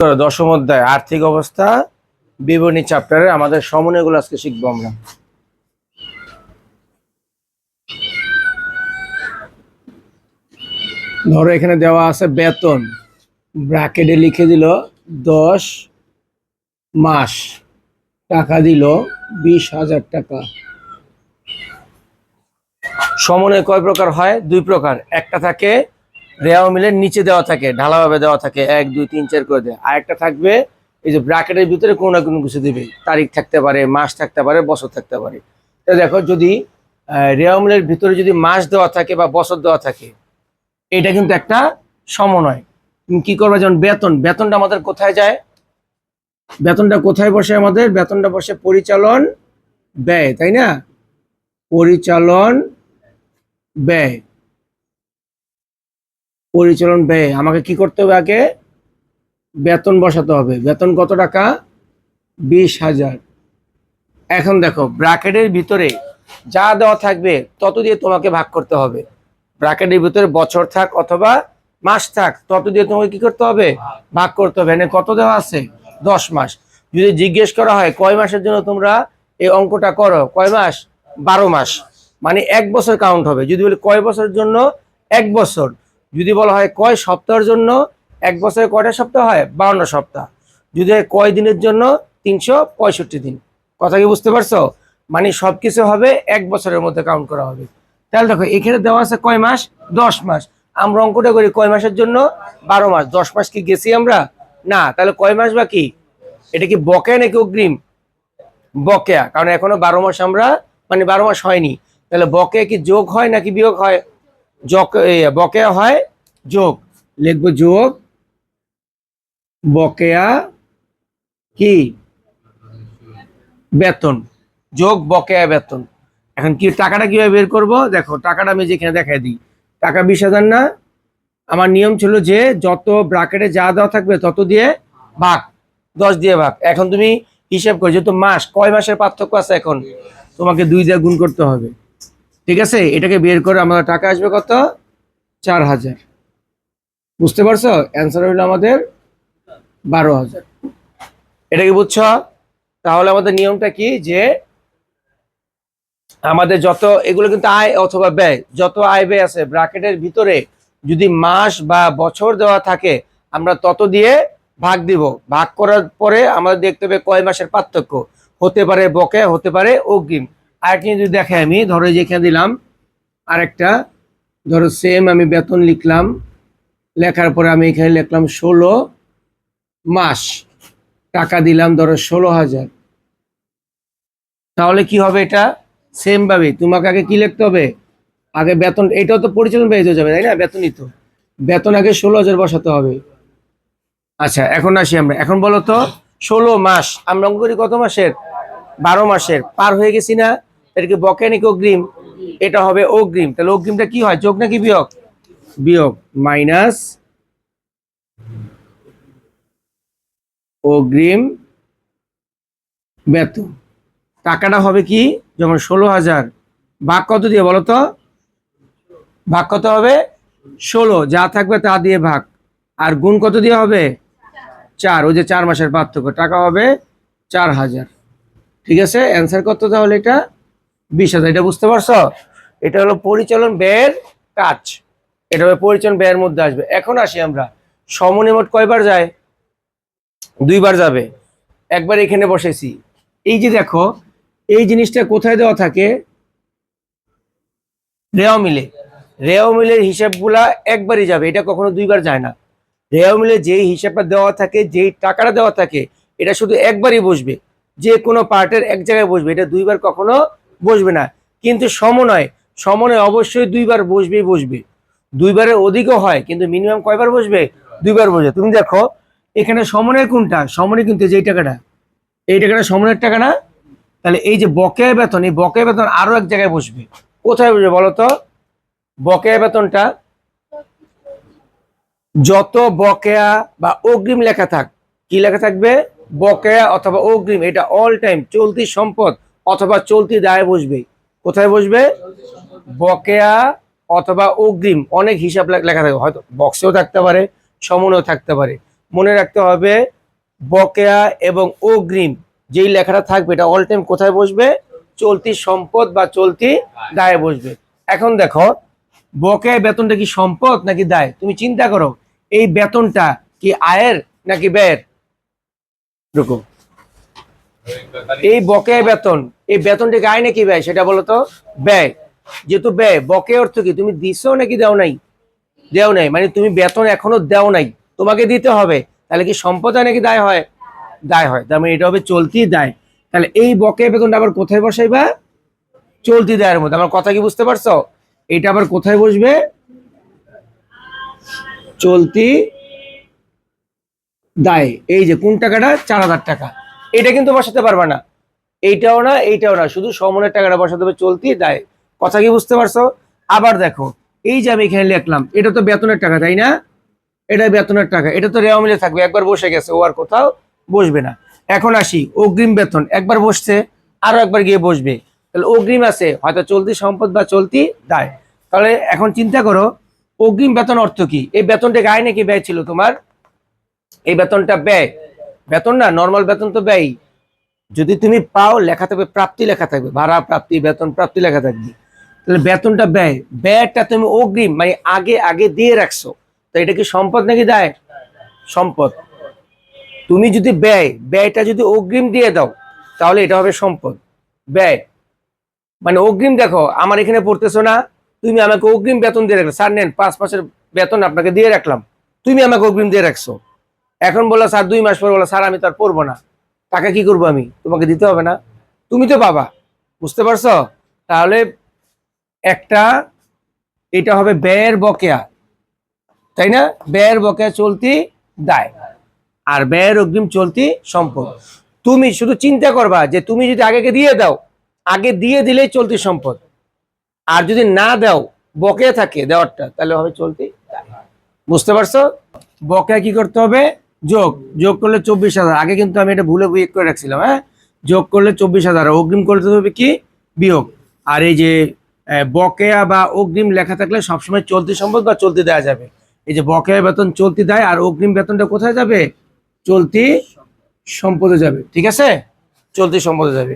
দশম অধ্যায়, আর্থিক অবস্থা, বিবরণী চ্যাপ্টারে আমাদের সমন্বয়গুলো আজকে শিখব আমরা। ধরো এখানে দেওয়া আছে বেতন ব্র্যাকেটে লিখে দিল দশ মাস, টাকা দিল বিশ হাজার টাকা। সমন্বয় কয় প্রকার হয়? দুই প্রকার, একটা থাকে রেওয়া মিলের নিচে দেওয়া থাকে, ঢালাভাবে দেওয়া থাকে, এক, দুই, তিন, চার করে দেয়। আর একটা থাকবে, এই যে ব্র্যাকেটের ভিতরে কোনো না কোনো কিছু দেবে। তারিখ থাকতে পারে, মাস থাকতে পারে, বছর থাকতে পারে। তো দেখো যদি রেওয়া মিলের ভিতরে যদি মাস দেওয়া থাকে বা বছর দেওয়া থাকে, এটা কিন্তু একটা সমন্বয়। তুমি কি করবে? যেমন বেতন, বেতনটা আমাদের কোথায় যায়? বেতনটা কোথায় বসে আমাদের? বেতনটা বসে পরিচালন ব্যয়, তাই না? পরিচালন ব্যয়। পরিচালন ব্যয়। আমাকে কি করতে হবে আগে? বেতন বসাতে হবে। বেতন কত টাকা? বিশ হাজার। এখন দেখো, ব্র্যাকেটের ভিতরে যা দেওয়া থাকবে, তত দিয়ে তোমাকে ভাগ করতে হবে। ব্র্যাকেটের ভিতরে বছর থাক অথবা মাস থাক, তত দিয়ে তোমাকে কি করতে হবে? ভাগ করতে হবে। এখানে কত দেওয়া আছে? দশ মাস। যদি জিজ্ঞেস করা হয়, কয় মাসের জন্য তোমরা এই অঙ্কটা করো? কয় মাস? বারো মাস। মানে এক বছর কাউন্ট হবে। যদি বলি কয় বছরের জন্য? এক বছর। যদি বলা হয় কয় সপ্তাহের জন্য এক বছরে কয়টা সপ্তাহ হয়? বাউন্ন সপ্তাহ। যদি কয় দিনের জন্য? তিনশো পঁয়ষট্টি দিন। কথা কি বুঝতে পারছ? মানে সব কিছু হবে এক বছরের মধ্যে কাউন্ট করা হবে। তাহলে দেখো, এখানে দেওয়া আছে কয় মাস? দশ মাস। আমরা অঙ্কটা করি কয় মাসের জন্য? বারো মাস। দশ মাস কি গেছি আমরা? না। তাহলে কয় মাস বাকি এটা কি বকেয়া নাকি অগ্রিম? বকেয়া। কারণ এখনও বারো মাস আমরা মানে বারো মাস হয়নি। তাহলে বকেয়া কি যোগ হয় নাকি বিয়োগ হয়? বকেয়া হয়, যোগ। লিখব যোগ, বকেয়া কি? বেতন। যোগ, বকেয়া, বেতন। এখন কি, টাকাটা কীভাবে বের করব? দেখো, টাকাটা আমি যেখানে দেখাই দিই। টাকা বিশ হাজার না? আমার নিয়ম ছিল যে যত ব্রাকেটে যা দেওয়া থাকবে তত দিয়ে ভাগ, দশ দিয়ে ভাগ। এখন তুমি হিসাব করো, যেহেতু মাস, কয় মাসের পার্থক্য আছে এখন? তোমাকে দুই দিয়ে গুণ করতে হবে। ঠিক আছে? এটাকে বের করে আমাদের টাকা আসবে কত? চার হাজার। বুঝতে পারছ? অ্যান্সার হইল আমাদের বারো হাজার। এটা কি বুঝছ? তাহলে আমাদের নিয়মটা কি? যে আমাদের যত, এগুলো কিন্তু আয় অথবা ব্যয়, যত আয় ব্যয় আছে, ব্র্যাকেটের ভিতরে যদি মাস বা বছর দেওয়া থাকে, আমরা তত দিয়ে ভাগ দিব। ভাগ করার পরে আমাদের দেখতে হবে কয় মাসের পার্থক্য। হতে পারে বকেয়া, হতে পারে অগ্রিম। আরেকটা যদি দেখে আমি, ধরো যেখানে দিলাম, আরেকটা, ধরো সেম আমি বেতন লিখলাম, লেখার পরে আমি এখানে লিখলাম ষোলো মাস, টাকা দিলাম ধরো ষোলো হাজার। তাহলে কি হবে এটা? সেম ভাবে, তোমাকে আগে কি লিখতে হবে? আগে বেতন, এটাও তো পরিচালন ব্যয় যাবে, তাই না? বেতনই তো। বেতন আগে ষোলো হাজার বসাতে হবে। আচ্ছা এখন আসি আমরা। এখন বলো তো, ষোলো মাস, আমরা অঙ্ক করি কত মাসের? বারো মাসের। পার হয়ে গেছি না? এটাকে বকে নাকি অগ্রিম? এটা হবে অগ্রিম। তাহলে অগ্রিমটা কি হয়? যোগ নাকি বিয়োগ? বিয়োগ। মাইনাস অগ্রিম বেতন। টাকাটা হবে কি? যেমন ষোলো হাজার। ভাগ কত দিয়ে বলো তো? ভাগ কত হবে? ষোলো। যা থাকবে তা দিয়ে ভাগ। আর গুণ কত দিয়ে হবে? চার। ওই যে চার মাসের পার্থক্য। টাকা হবে চার হাজার। ঠিক আছে? অ্যান্সার কত তাহলে এটা? বিশ হাজার, এটা বুঝতে পারছ? এটা হলো পরিচালন ব্যয়ের কাজ। এটা হবে পরিচালন ব্যয়ের মধ্যে আসবে। এখন আসি আমরা। সমনিমট কয়বার যায়? দুইবার যাবে। একবার এখানে বসেছি। এই যে দেখো, এই জিনিসটা কোথায় দেওয়া থাকে? রেও মিলে। রেও মিলের হিসাবগুলা একবারই যাবে। এটা কখনো দুইবার যায় না। রেও মিলে যেই হিসাবটা দেওয়া থাকে, যেই টাকাটা দেওয়া থাকে, এটা শুধু একবারই বসবে। যে কোনো পার্টের এক জায়গায় বসবে। এটা দুইবার কখনো বসবে না। কিন্তু সমনয় সমনয় অবশ্যই দুইবার বসবেই বসবে। দুইবারের অধিকও হয়, কিন্তু মিনিমাম কয়বার বসবে? দুইবার বসবে। তুমি দেখো, এখানে সমনের কোনটা? সমনে কিন্তু যেই টাকাটা। এই টাকাটা সমনের টাকা না? তাহলে এই যে বকেয়া বেতন, এই বকেয়া বেতন আরও এক জায়গায় বসবে। কোথায় বসবে বলো তো? বকেয়া বেতনটা যত বকেয়া বা অগ্রিম লেখা থাক, কি লেখা থাকবে? বকেয়া অথবা অগ্রিম, এটা অল টাইম চলতি সম্পদ। অথবা চলতি দায়ে বসবে। কোথায় বসবে? বকেয়া অথবা অগ্রিম, অনেক হিসাব লেখা থাকবে হয়তো বক্সেও থাকতে পারে, সমনেও থাকতে পারে। মনে রাখতে হবে, বকেয়া এবং অগ্রিম যেই লেখাটা থাকবে, এটা অল টাইম কোথায় বসবে? চলতি সম্পদ বা চলতি দায়ে বসবে। এখন দেখো, বকেয়া বেতনটা কি সম্পদ নাকি দায়? তুমি চিন্তা করো, এই বেতনটা কি আয়ের নাকি ব্যয়ের? রুকো এই বকেয়া বেতন, এই বেতনটা আয় নাকি ব্যয়? সেটা বলো তো। ব্যয়, যেহেতু ব্যয়, বকেয়া অর্থ কি? তুমি দিছো নাকি দেও নাই? দেও নাই মানে তুমি বেতন এখনও দেও নাই। তোমাকে দিতে হবে, তাহলে কি সম্পদ হয় নাকি দায় হয়? দায় হয়, তার মানে এটা হবে চলতি দায়। তাহলে এই বকেয়া বেতনটা আবার কোথায় বসাইবা? চলতি দায়ের মধ্যে। আমার কথা কি বুঝতে পারছ? এটা আবার কোথায় বসবে? চলতি দায়। এই যে, কোন টাকাটা? চার হাজার টাকা। এটা কিন্তু বসাতে পারবা না। এইটাও না এইটাও না। শুধু সমনের টাকাটা বসাতে হবে চলতি দায় কথা কি বুঝতে পারছ? আবার দেখো, এই যে আমি এখানে লিখলাম, এটা তো বেতনের টাকা, তাই না? এটা বেতনের টাকা, এটা তো রেওয়া মিলে থাকবে, একবার বসে গেছে, ও আর কোথাও বসবে না। এখন আসি, অগ্রিম বেতন, একবার বসছে, আরও একবার গিয়ে বসবে। তাহলে অগ্রিম আছে, হয়তো চলতি সম্পদ বা চলতি দায়। তাহলে এখন চিন্তা করো, অগ্রিম বেতন অর্থ কি? এই বেতনটা গায়ে নাকি ব্যয় ছিল তোমার? এই বেতনটা ব্যয়। বেতন না নর্মাল বেতন তো ব্যয় যদি তুমি পাও, লেখা থাকবে, প্রাপ্তি লেখা থাকবে, ভাড়া, প্রাপ্তি, বেতন, প্রাপ্তি লেখা থাকবে। তাহলে বেতনটা ব্যয়, ব্যয়টা তুমি অগ্রিম মানে আগে আগে দিয়ে রাখছো। তো এটা কি সম্পদ নাকি দায়? সম্পদ। তুমি যদি ব্যয়, ব্যয়টা যদি অগ্রিম দিয়ে দাও, তাহলে এটা হবে সম্পদ। ব্যয়। মানে অগ্রিম দেখো, আমার এখানে পড়তেছো না, তুমি আমাকে অগ্রিম বেতন দিয়ে রাখলে। স্যার নেন, পাঁচ মাসের বেতন আপনাকে দিয়ে রাখলাম। তুমি আমাকে অগ্রিম দিয়ে রাখছো। এখন বলল, স্যার, দুই মাস পর বলো স্যার, আমি তার পড়ব না। টাকা কি করব আমি? তোমাকে দিতে হবে না। তুমি তো বাবা, বুঝতে পারছ? তাহলে একটা, এটা হবে ব্যয়ের বকেয়া। তাই না? ব্যয়ের বকেয়া চলতি দায়। আর ব্যয়ের অগ্রিম চলতি সম্পদ। তুমি শুধু চিন্তা করবা যে তুমি যদি আগেকে দিয়ে দাও, আগে দিয়ে দিলেই চলতি সম্পদ। আর যদি না দাও, বকেয়া থাকে দেওয়ারটা, তাহলে হবে চলতি। বুঝতে পারছ? বকেয়া কি করতে হবে? যোগ যোগ করলে চব্বিশ হাজার। আগে কিন্তু আমি এটা ভুলে বিয়োগ করে রাখছিলাম হ্যাঁ? যোগ করলে চব্বিশ হাজার অগ্রিম করতে হবে কি? বিয়োগ। আর এই যে বকেয়া বা অগ্রিম লেখা থাকলে সবসময় চলতি সম্পদ বা চলতি দেওয়া যাবে। এই যে বকেয়া বেতন চলতি দেয়, আর অগ্রিম বেতনটা কোথায় যাবে? চলতি সম্পদে যাবে, ঠিক আছে? চলতি সম্পদে যাবে।